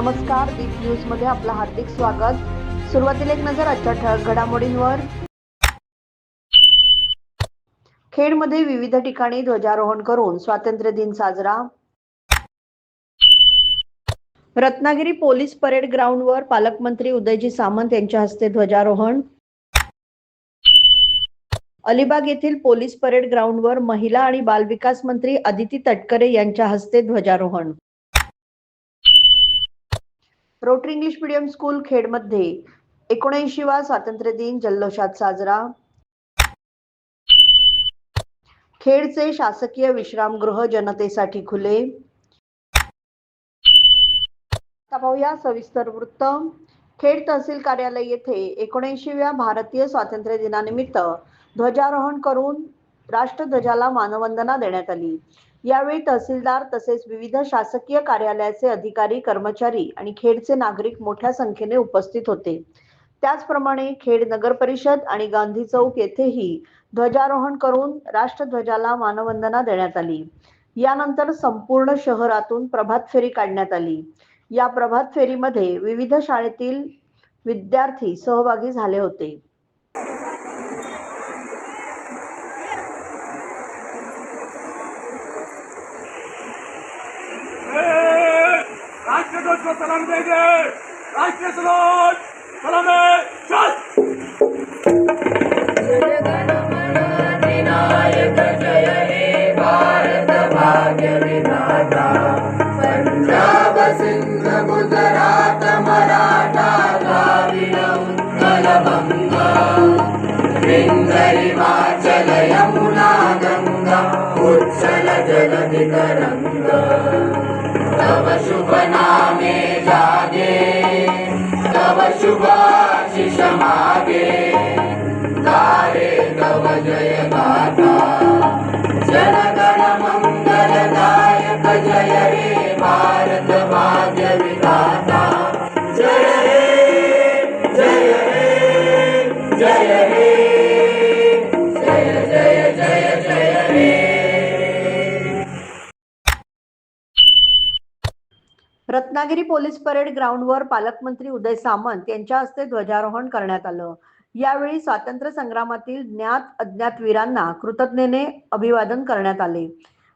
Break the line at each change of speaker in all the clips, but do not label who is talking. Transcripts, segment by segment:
नमस्कार बिग न्यूजमध्ये आपलं हार्दिक स्वागत. सुरुवातीला एक नजर आजच्या ठळक घडामोडींवर. खेडमध्ये विविध ठिकाणी ध्वजारोहण करून स्वातंत्र्य दिन साजरा. रत्नागिरी पोलीस परेड ग्राउंडवर पालकमंत्री उदयजी सामंत यांच्या हस्ते ध्वजारोहण. अलिबाग येथील पोलीस परेड ग्राउंडवर महिला आणि बालविकास मंत्री अदिती तटकरे यांच्या हस्ते ध्वजारोहण. रोटरी इंग्लिश मीडियम स्कूल खेडमध्ये एकोणऐंशीवा स्वातंत्र्य दिन जल्लोषात साजरा. खेडचे शासकीय विश्रामगृह जनतेसाठी खुले. पाहूया सविस्तर वृत्त. खेड तहसील कार्यालय येथे एकोणऐंशीव्या भारतीय स्वातंत्र्य दिनानिमित्त ध्वजारोहण करून राष्ट्रध्वजाला मानवंदना देण्यात आली. यावेळी तहसीलदार तसेच विविध शासकीय कार्यालयाचे अधिकारी कर्मचारी आणि खेडचे नागरिक मोठ्या संख्येने उपस्थित होते. त्याचप्रमाणे खेड नगर परिषद आणि गांधी चौक येथेही ध्वजारोहण करून राष्ट्रध्वजाला मानवंदना देण्यात आली. यानंतर संपूर्ण शहरातून प्रभात फेरी काढण्यात आली. या प्रभात फेरीमध्ये विविध शाळेतील विद्यार्थी सहभागी झाले होते.
राष्ट्रध्वज को सलाम देंगे राष्ट्रीय सलाम सलाम चल
पंजाब सिंध गुजरात मराठा द्राविड उत्कल बंग विंध्य हिमाचल यमुना गंगा उच्छल जलधि तरंग तव शुभ नामे जागे शुभाशिषमागे तारे तव जय माता जनगणमङ्गलदायक जय रे। भारत वाजवे
रत्नागिरी पोलीस परेड ग्राउंडवर पालकमंत्री उदय सामंत यांच्या हस्ते ध्वजारोहण करण्यात आलं. यावेळी स्वातंत्र्य संग्रामातील ज्ञात अज्ञात वीरांना कृतज्ञतेने अभिवादन करण्यात आले.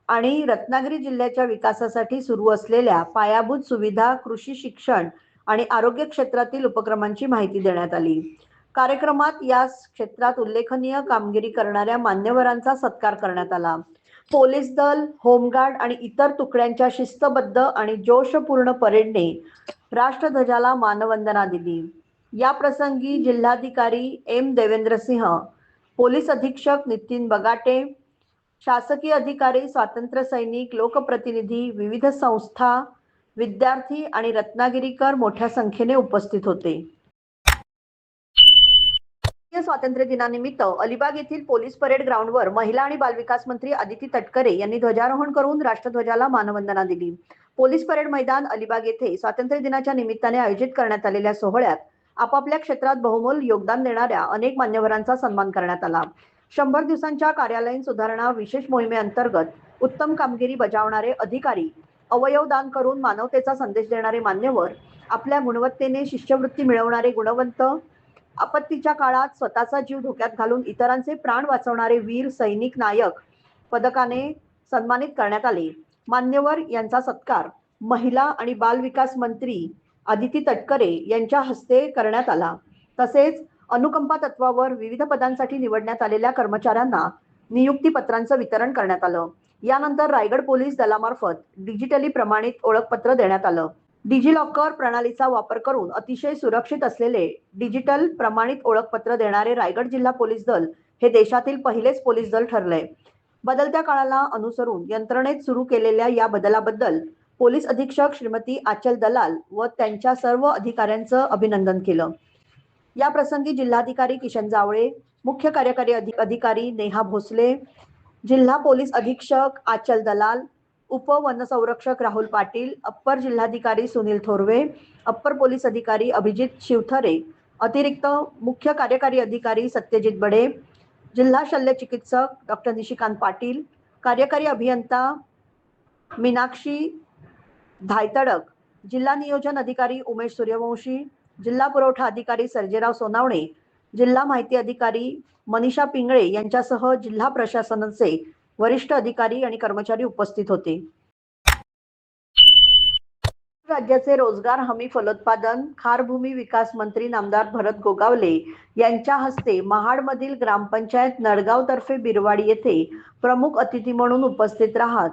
आणि रत्नागिरी जिल्ह्याच्या विकासासाठी सुरू असलेल्या पायाभूत सुविधा कृषी शिक्षण आणि आरोग्य क्षेत्रातील उपक्रमांची माहिती देण्यात आली. कार्यक्रमात या क्षेत्रात उल्लेखनीय कामगिरी करणाऱ्या मान्यवरांचा सत्कार करण्यात आला. पोलीस दल होमगार्ड आणि इतर तुकड्यांच्या शिस्तबद्ध आणि जोशपूर्ण परेडने राष्ट्रध्वजाला मानवंदना दिली. या प्रसंगी जिल्हाधिकारी एम देवेंद्र सिंह पोलीस अधीक्षक नितीन बगाटे शासकीय अधिकारी स्वातंत्र्य सैनिक लोकप्रतिनिधी विविध संस्था विद्यार्थी आणि रत्नागिरीकर मोठ्या संख्येने उपस्थित होते. स्वातंत्र्य दिनानिमित्त अलिबाग येथील पोलीस परेड ग्राउंडवर महिला आणि बालविकास मंत्री आदिती तटकरे यांनी ध्वजारोहण करून राष्ट्रध्वजाला मानवंदना दिली. पोलीस परेड मैदान अलिबाग येथे स्वातंत्र्य दिनाच्या निमित्ताने आयोजित करण्यात आलेल्या सोहळ्यात आपापल्या क्षेत्रात बहुमोल योगदान देणाऱ्या अनेक मान्यवरांचा सन्मान करण्यात आला. शंभर दिवसांच्या कार्यालयीन सुधारणा विशेष मोहिमेअंतर्गत उत्तम कामगिरी बजावणारे अधिकारी अवयव दान करून मानवतेचा संदेश देणारे मान्यवर आपल्या गुणवत्तेने शिष्यवृत्ती मिळवणारे गुणवंत आपत्तीच्या काळात स्वतःचा जीव धोक्यात घालून इतरांचे प्राण वाचवणारे वीर सैनिक नायक पदकाने सन्मानित करण्यात आले. मान्यवर यांचा सत्कार महिला आणि बाल विकास मंत्री आदिती तटकरे यांच्या हस्ते करण्यात आला. तसेच अनुकंपा तत्वावर विविध पदांसाठी निवडण्यात आलेल्या कर्मचाऱ्यांना नियुक्ती पत्रांचं वितरण करण्यात आलं. यानंतर रायगड पोलीस दलामार्फत डिजिटली प्रमाणित ओळखपत्र देण्यात आलं. डिजिलॉकर प्रणालीचा वापर करून अतिशय सुरक्षित असलेले डिजिटल प्रमाणित ओळखपत्र देणारे रायगड जिल्हा पोलीस दल हे देशातील पहिलेच पोलीस दल ठरले बदलत्या काळाला अनुसरून यंत्रणेत सुरू केलेल्या या बदलाबद्दल पोलीस अधीक्षक श्रीमती आचल दलाल व त्यांच्या सर्व अधिकाऱ्यांचं अभिनंदन केलं. या प्रसंगी जिल्हाधिकारी किशन जावळे मुख्य कार्यकारी अधि- अधिकारी नेहा भोसले जिल्हा पोलीस अधीक्षक आचल दलाल उप वनसंरक्षक राहुल पाटील अप्पर जिल्हाधिकारी सुनील थोरवे अप्पर पोलीस अधिकारी अभिजित शिवथरे अतिरिक्त मुख्य कार्यकारी अधिकारी सत्यजित बडे जिल्हा शल्य चिकित्सक डॉक्टर निशिकांत पाटील कार्यकारी अभियंता मीनाक्षी धायतडक जिल्हा नियोजन अधिकारी उमेश सूर्यवंशी जिल्हा पुरवठा अधिकारी सर्जेराव सोनावणे जिल्हा माहिती अधिकारी मनीषा पिंगळे यांच्यासह जिल्हा प्रशासनाचे वरिष्ठ अधिकारी आणि कर्मचारी उपस्थित होते. राज्याचे रोजगार हमी फलोत्पादन खारभूमी विकास मंत्री नामदार भरत गोगावले यांच्या हस्ते महाडमधील ग्रामपंचायत नडगाव तर्फे बिरवाडी येथे प्रमुख अतिथी म्हणून उपस्थित राहत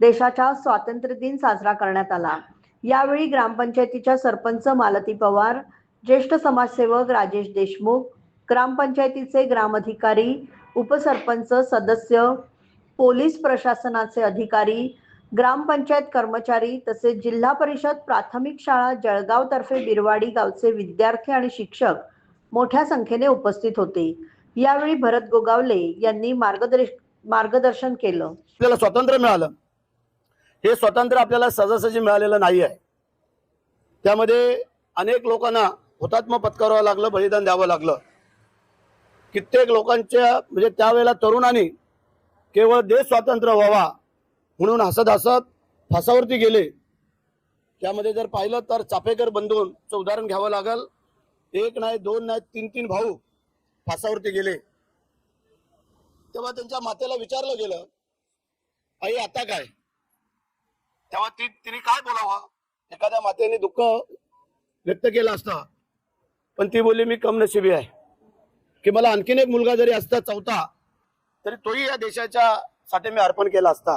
देशाचा स्वातंत्र्य दिन साजरा करण्यात आला. यावेळी ग्रामपंचायतीच्या सरपंच मालती पवार ज्येष्ठ समाजसेवक राजेश देशमुख ग्रामपंचायतीचे ग्रामधिकारी उपसरपंच सदस्य पोलीस प्रशासनाचे अधिकारी ग्रामपंचायत कर्मचारी तसेच जिल्हा परिषद प्राथमिक शाळा जळगाव तर्फे बिरवाडी गावचे विद्यार्थी आणि शिक्षक मोठ्या संख्येने उपस्थित होते. यावेळी भरत गोगावले यांनी मार्गदर्श मार्गदर्शन केलं.
आपल्याला स्वातंत्र्य मिळालं. हे स्वातंत्र्य आपल्याला सहजासहजी मिळालेलं नाही आहे. त्यामध्ये अनेक लोकांना हुतात्मा पत्करावं लागलं बलिदान द्यावं लागलं. कित्येक लोकांच्या म्हणजे त्यावेळेला तरुणांनी केवळ देश स्वातंत्र्य व्हावा म्हणून हसत हसत फासावरती गेले. त्यामध्ये जर पाहिलं तर चापेकर बंधूंचं उदाहरण घ्यावं लागल. एक नाही दोन नाही तीन तीन भाऊ फासावरती गेले. तेव्हा त्यांच्या मातेला विचारलं गेलं आई आता काय? तेव्हा ती तिने काय बोलावं? एखाद्या मातेने दुःख व्यक्त केलं असतं. पण ती बोलली मी कमनशिबी आहे. की मला आणखीन एक मुलगा जरी असता चौथा तरी तोही या देशाच्या साठी मी अर्पण केला असता.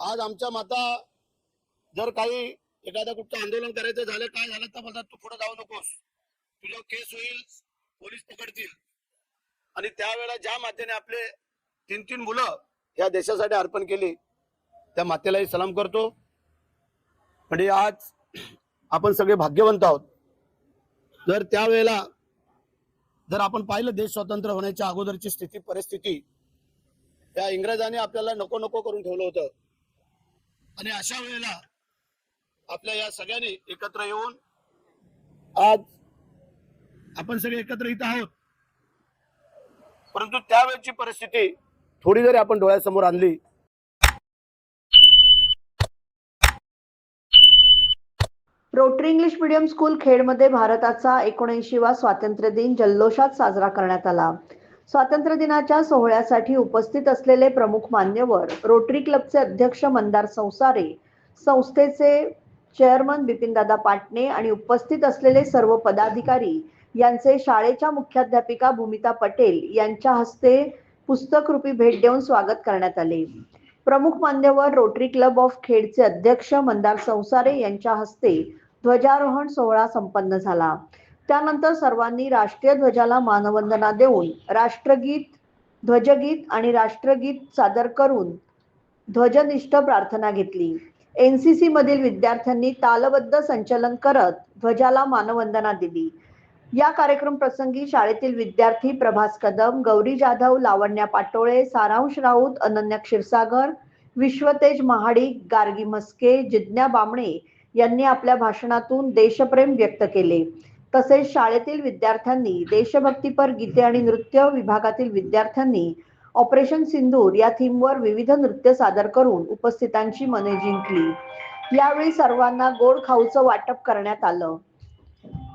आज आमच्या माता जर काही एखादा कुठचं आंदोलन करायचं झालं काय झालं तर बोलतात तू पुढे जाऊ नकोस. तुझ्या केस होईल पोलीस पकडतील. आणि त्यावेळेला ज्या मातेने आपले तीन तीन मुलं या देशासाठी अर्पण केली त्या मातेलाही सलाम करतो. म्हणजे आज आपण सगळे भाग्यवंत आहोत. जर त्यावेळेला जर आपण पाहिलं देश स्वतंत्र होण्याच्या अगोदरची स्थिती परिस्थिती त्या इंग्रजांनी आपल्याला नको नको करून ठेवलं होतं. आणि अशा वेळेला आपल्या या सगळ्यांनी एकत्र येऊन आज आपण सगळे एकत्र इथं आहोत. परंतु त्यावेळची परिस्थिती थोडी जरी आपण डोळ्यासमोर आणली
रोटरी इंग्लिश मीडियम स्कूल खेडमध्ये भारताचा एकोणऐंशीवा स्वातंत्र्य दिन जल्लोषात साजरा करण्यात आला. स्वातंत्र्य दिनाच्या सोहळ्यासाठी उपस्थित असलेले प्रमुख मान्यवर रोटरी क्लबचे अध्यक्ष मंदार संसारे संस्थेचे चेअरमन बिपिनदादा पाटणे आणि उपस्थित असलेले सर्व पदाधिकारी यांचे शाळेच्या मुख्याध्यापिका भूमिता पटेल यांच्या हस्ते पुस्तकरूपी भेट देऊन स्वागत करण्यात आले. प्रमुख मान्यवर रोटरी क्लब ऑफ खेडचे अध्यक्ष मंदार संसारे यांच्या हस्ते ध्वजारोहण सोहळा संपन्न झाला. त्यानंतर सर्वांनी राष्ट्रीय ध्वजाला मानवंदना देऊन राष्ट्रगीत ध्वजगीत आणि राष्ट्रगीत सादर करून ध्वजनिष्ठ प्रार्थना घेतली. एन सी मधील विद्यार्थ्यांनी तालबद्ध संचलन करत ध्वजाला मानवंदना दिली. या कार्यक्रम प्रसंगी शाळेतील विद्यार्थी प्रभास कदम गौरी जाधव लावण्या पाटोळे सारांश राऊत अनन्या क्षीरसागर विश्वतेज महाडिक गार्गी म्हस्के जिज्ञा बामणे यांनी आपल्या भाषणातून देशप्रेम व्यक्त केले. तसेच शाळेतील विद्यार्थ्यांनी देशभक्तीपर गीते आणि नृत्य विभागातील विद्यार्थ्यांनी ऑपरेशन सिंदूर या थीमवर विविध नृत्य सादर करून उपस्थितांची मने जिंकली. यावेळी सर्वांना गोड खाऊचं वाटप करण्यात आलं.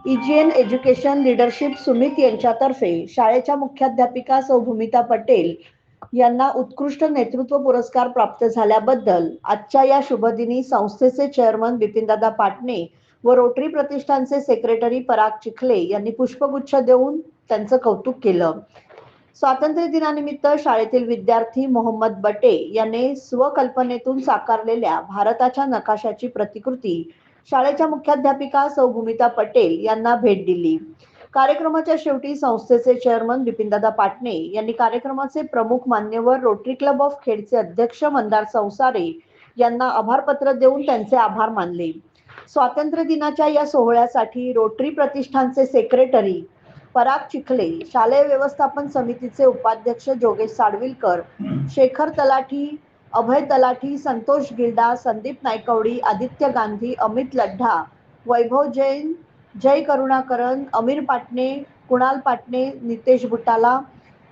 इजीएन एज्युकेशन लिडरशिप सुमित यांच्यातर्फे शाळेच्या मुख्याध्यापिका सौ भूमिता पटेल यांना उत्कृष्ट नेतृत्व पुरस्कार प्राप्त झाल्याबद्दल आजच्या या शुभदिनी संस्थेचे चेअरमन बिपिनदादा पाटणे व रोटरी प्रतिष्ठानचे सेक्रेटरी पराग चिखले यांनी पुष्पगुच्छ देऊन त्यांचं कौतुक केलं. स्वातंत्र्य दिनानिमित्त शाळेतील विद्यार्थी मोहम्मद बटे याने स्वकल्पनेतून साकारलेल्या भारताच्या नकाशाची प्रतिकृती शाळेच्या मुख्याध्यापिका सौ भूमिता पटेल यांना भेट दिली. कार्यक्रमाच्या शेवटी संस्थेचे चेअरमन बिपिनदादा पाटणे यांनी कार्यक्रमाचे प्रमुख मान्यवर रोटरी क्लब ऑफ खेडचे अध्यक्ष मंदार संसारे यांना आभारपत्र देऊन त्यांचे आभार मानले. स्वातंत्र्य दिनाच्या या सोहळ्यासाठी रोटरी प्रतिष्ठानचे सेक्रेटरी पराग चिखले शालेय व्यवस्थापन समितीचे उपाध्यक्ष जोगेश साडविलकर शेखर तलाठी अभय तलाठी संतोष गिल्डा संदीप नायकवडी आदित्य गांधी अमित लड्ढा वैभव जैन जय करुणाकरण अमीर पाटणे कुणाल पाटणे नितेश भुटाला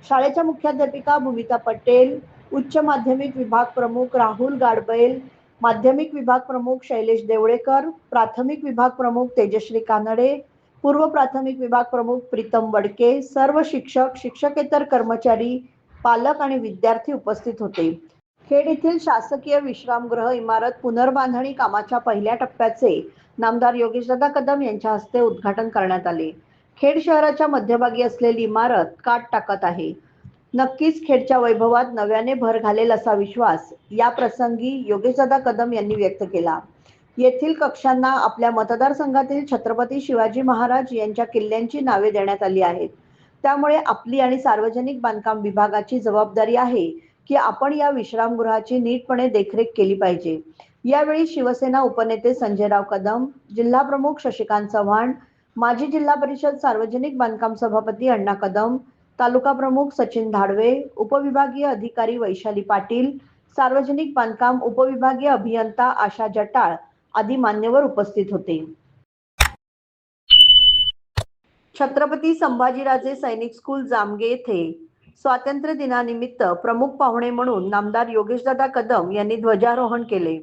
शाळेच्या मुख्याध्यापिका भूमिता पटेल उच्च माध्यमिक विभाग प्रमुख राहुल गाडबैल माध्यमिक विभाग प्रमुख शैलेश देवळेकर प्राथमिक विभाग प्रमुख तेजश्री कानडे पूर्व प्राथमिक विभाग प्रमुख प्रीतम वडके सर्व शिक्षक शिक्षकेतर कर्मचारी पालक आणि विद्यार्थी उपस्थित होते. खेड येथील शासकीय विश्रामगृह इमारत पुनर्बांधणी कामाच्या पहिल्या टप्प्याचे नामदार योगेशदादा कदम यांच्या हस्ते उद्घाटन करण्यात आले. खेड शहराच्या मध्यभागी असलेली इमारत काट टाकत आहे. नक्कीच खेडच्या वैभवात नव्याने भर घालेल असा विश्वास या प्रसंगी योगेशदादा कदम यांनी व्यक्त केला. येथील कक्षांना आपल्या मतदारसंघातील छत्रपती शिवाजी महाराज यांच्या किल्ल्यांची नावे देण्यात आली आहेत. त्यामुळे आपली आणि सार्वजनिक बांधकाम विभागाची जबाबदारी आहे की आपण या विश्रामगृहाची नीटपणे देखरेख केली पाहिजे. यावेळी शिवसेना उपनेते संजयराव कदम जिल्हा प्रमुख शशिकांत चव्हाण माजी जिल्हा परिषद सार्वजनिक बांधकाम सभापती अण्णा कदम तालुका प्रमुख सचिन धाडवे उपविभागीय अधिकारी वैशाली पाटील सार्वजनिक बांधकाम उपविभागीय अभियंता आशा जटाळ आदी मान्यवर उपस्थित होते. छत्रपती संभाजीराजे सैनिक स्कूल जामगे येथे स्वातंत्र्य दिनानिमित्त प्रमुख पाहुणे म्हणून नामदार योगेशदादा कदम यांनी ध्वजारोहण केले.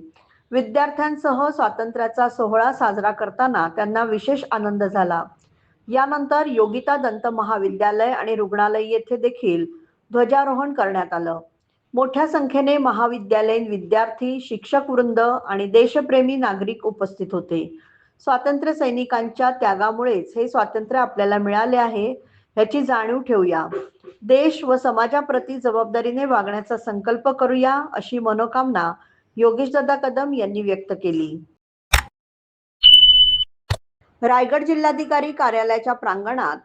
विद्यार्थ्यांसह स्वातंत्र्याचा सोहळा साजरा करताना त्यांना विशेष आनंद झाला. यानंतर योगिता दंत महाविद्यालय आणि रुग्णालय येथे देखील ध्वजारोहण करण्यात आलं. मोठ्या संख्येने महाविद्यालयीन विद्यार्थी शिक्षक वृंद आणि देशप्रेमी नागरिक उपस्थित होते. स्वातंत्र्य सैनिकांच्या त्यागामुळेच हे स्वातंत्र्य आपल्याला मिळाले आहे याची जाणीव ठेवूया. देश व समाजाप्रती जबाबदारीने वागण्याचा संकल्प करूया अशी मनोकामना योगेशदादा कदम यांनी व्यक्त केली. रायगड जिल्हाधिकारी कार्यालयाच्या प्रांगणात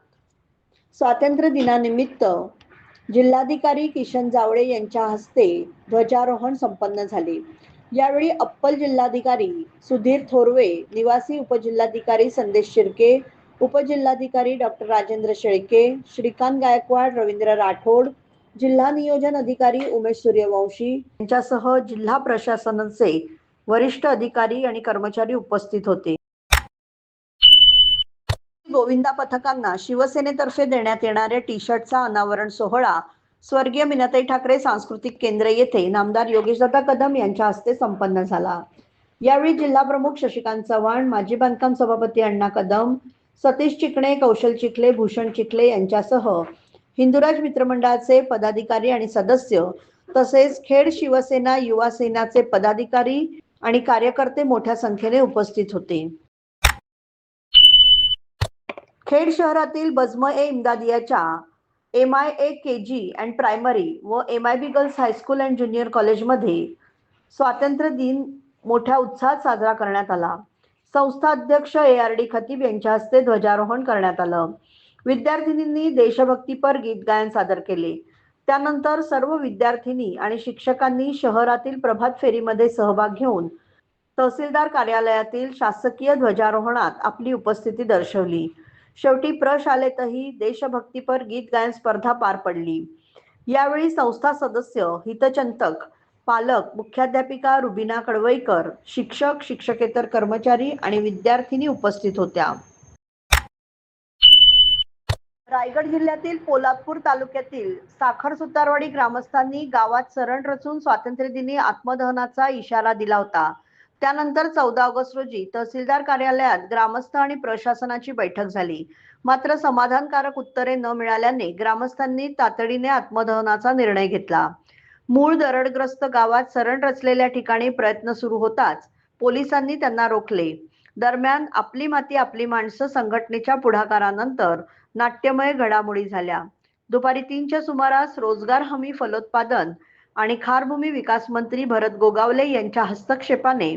स्वातंत्र्य दिनानिमित्त जिल्हाधिकारी किशन जावळे यांच्या हस्ते ध्वजारोहण संपन्न झाले. यावेळी अप्पल जिल्हाधिकारी सुधीर थोरवे निवासी उपजिल्हाधिकारी संदेश शिर्के उपजिल्हाधिकारी डॉक्टर राजेंद्र शेळके श्रीकांत गायकवाड रवींद्र राठोड जिल्हा नियोजन अधिकारी उमेश सूर्यवंशी यांच्यासह जिल्हा प्रशासनाचे वरिष्ठ अधिकारी आणि कर्मचारी उपस्थित होते. गोविंदा पथकांना शिवसेनेतर्फे देण्यात येणाऱ्या टी शर्टचा अनावरण सोहळा स्वर्गीय मिनताई ठाकरे सांस्कृतिक केंद्र येथे नामदार योगेशदादा कदम यांच्या हस्ते संपन्न झाला. यावेळी जिल्हा प्रमुख शशिकांत चव्हाण माजी बांधकाम सभापती अण्णा कदम सतीश चिकणे कौशल चिखले भूषण चिखले यांच्यासह हिंदुराज मित्रमंडळाचे पदाधिकारी आणि सदस्य तसेच खेड शिवसेना युवा सेनाचे पदाधिकारी आणि कार्यकर्ते मोठ्या संख्येने उपस्थित होते. खेड शहरातील Bazm e इमदादियाच्या M I A K G and primary व M I B girls high school and junior कॉलेजमध्ये स्वातंत्र्य दिन मोठ्या उत्साहात साजरा करण्यात आला. संस्था अध्यक्ष ए आर डी खतीब यांच्या हस्ते ध्वजारोहण करण्यात आलं. विद्यार्थिनींनी देशभक्तीपर गीत गायन सादर केले. त्यानंतर सर्व विद्यार्थिनी आणि शिक्षकांनी शहरातील प्रभात फेरीमध्ये सहभाग घेऊन तहसीलदार कार्यालयातील शासकीय ध्वजारोहणात आपली उपस्थिती दर्शवली. शेवटी प्रशालेतही देशभक्तीपर गीत गायन स्पर्धा पार पडली. यावेळी संस्था सदस्य हितचंतक पालक मुख्याध्यापिका रुबिना कडवईकर शिक्षक शिक्षकेतर कर्मचारी आणि विद्यार्थिनी उपस्थित होत्या. रायगड जिल्ह्यातील पोलादपूर तालुक्यातील साखर सुतारवाडी ग्रामस्थांनी गावात सरण रचून स्वातंत्र्य दिनी आत्मदहनाचा इशारा दिला होता. त्यानंतर चौदा ऑगस्ट रोजी तहसीलदार कार्यालयात ग्रामस्थ आणि प्रशासनाची बैठक झाली. मात्र समाधानकारक उत्तरे न मिळाल्याने ग्रामस्थांनी तातडीने आत्मदहनाचा निर्णय घेतला. मूळ दरडग्रस्त गावात सरण रचलेल्या ठिकाणी प्रयत्न सुरू होताच पोलिसांनी त्यांना रोखले. दरम्यान आपली माती आपली माणसं संघटनेच्या पुढाकारानंतर नाट्यमय घडामोडी झाल्या. दुपारी तीनच्या सुमारास रोजगार हमी फलोत्पादन आणि खारभूमी विकास मंत्री भरत गोगावले यांच्या हस्तक्षेपाने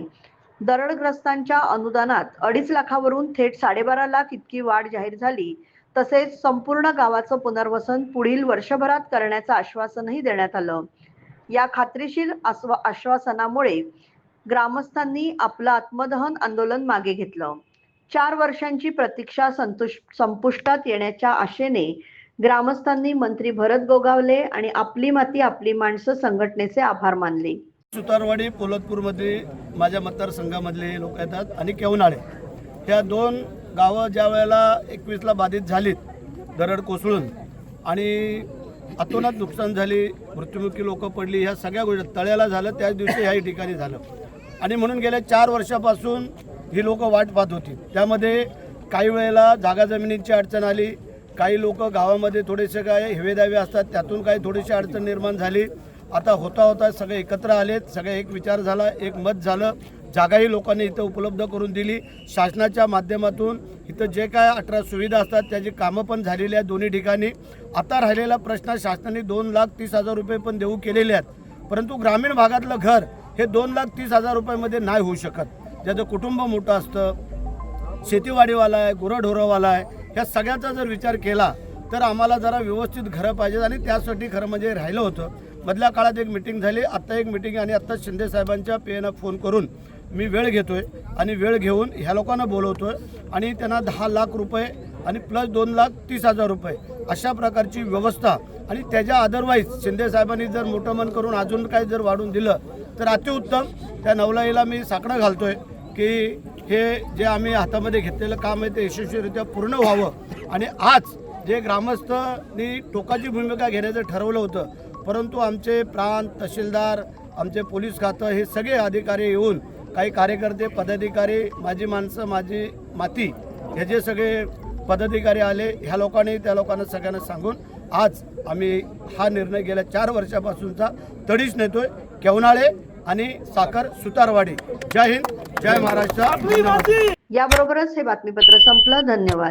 दरडग्रस्तांच्या अनुदानात अडीच लाखावरून थेट साडेबारा लाख इतकी वाढ जाहीर झाली. तसेच संपूर्ण गावाचं पुनर्वसन पुढील वर्षभरात करण्याचं आश्वासनही देण्यात आलं. या खात्रीशीर आश्वासनामुळे ग्रामस्थांनी आपलं आत्मदहन आंदोलन मागे घेतलं. चार वर्षांची प्रतीक्षा संतुष संपुष्टात येण्याच्या आशेने ग्रामस्थांनी मंत्री भरत गोगावले आणि आपली माती आपली माणसं संघटनेचे आभार मानले.
सुतारवाडी पोलतपूरमध्ये माझ्या मतदारसंघामधले लोक येतात आणि केवनाळे ह्या दोन गावं ज्या वेळेला एकवीसला बाधित झालीत दरड कोसळून आणि अतोनात नुकसान झाली मृत्युमुखी लोक पडली ह्या सगळ्या गोष्टी तळ्याला झालं त्याच दिवशी ह्याही ठिकाणी झालं. आणि म्हणून गेल्या चार वर्षापासून ही लोक वाट पाहत होती. त्यामध्ये काही वेळेला जागा जमिनीची अडचण आली काही लोक गावामध्ये थोडेसे काय हेवेदावे असतात त्यातून काही थोडीशी अडचण निर्माण झाली. आता होता होता सगळे एकत्र आलेत सगळे एक विचार झाला एक मत झालं. जागाही लोकांनी इथं उपलब्ध करून दिली. शासनाच्या माध्यमातून इथं जे काय अठरा सुविधा असतात त्याची कामं पण झालेली आहेत दोन्ही ठिकाणी. आता राहिलेला प्रश्न शासनाने दोन लाख तीस हजार रुपये पण देऊ केलेले आहेत. परंतु ग्रामीण भागातलं घर हे दोन लाख तीस हजार रुपयामध्ये नाही होऊ शकत. ज्याचं कुटुंब मोठं असतं शेतीवाडीवाला आहे गुरंढोरंवाला आहे ह्या सगळ्याचा जर विचार केला तर आम्हाला जरा व्यवस्थित घरं पाहिजेत आणि त्यासाठी खरं म्हणजे राहिलं होतं. मधल्या काळात एक मिटिंग झाली आत्ता एक मिटिंग आणि आत्ता शिंदे साहेबांच्या पेनं फोन करून मी वेळ घेतो आहे आणि वेळ घेऊन ह्या लोकांना बोलवतो आहे आणि त्यांना दहा लाख रुपये आणि प्लस दोन लाख तीस हजार रुपये. अशा प्रकारची व्यवस्था. आणि त्याच्या अदरवाईज शिंदे साहेबांनी जर मोठं मन करून अजून काही जर वाढून दिलं तर अतिउत्तम. त्या नवलाईला मी साकडं घालतोय की हे जे आम्ही हातामध्ये घेतलेलं काम आहे ते यशस्वीरित्या पूर्ण व्हावं. आणि आज जे ग्रामस्थांनी टोकाची भूमिका घेण्याचं ठरवलं होतं परंतु आमचे प्रांत तहसीलदार आमचे पोलीस खातं हे सगळे अधिकारी येऊन काही कार्यकर्ते पदाधिकारी माझी माणसं माझी माती हे जे सगळे पदाधिकारी आले ह्या लोकांनी त्या लोकांना सगळ्यांना सांगून आज आम्ही हा निर्णय गेल्या चार वर्षापासूनचा तडीच नेतोय. केवनाळे आणि साखर सुतारवाडी. जय हिंद जय महाराष्ट्र.
याबरोबरच हे बातमीपत्र संपलं. धन्यवाद.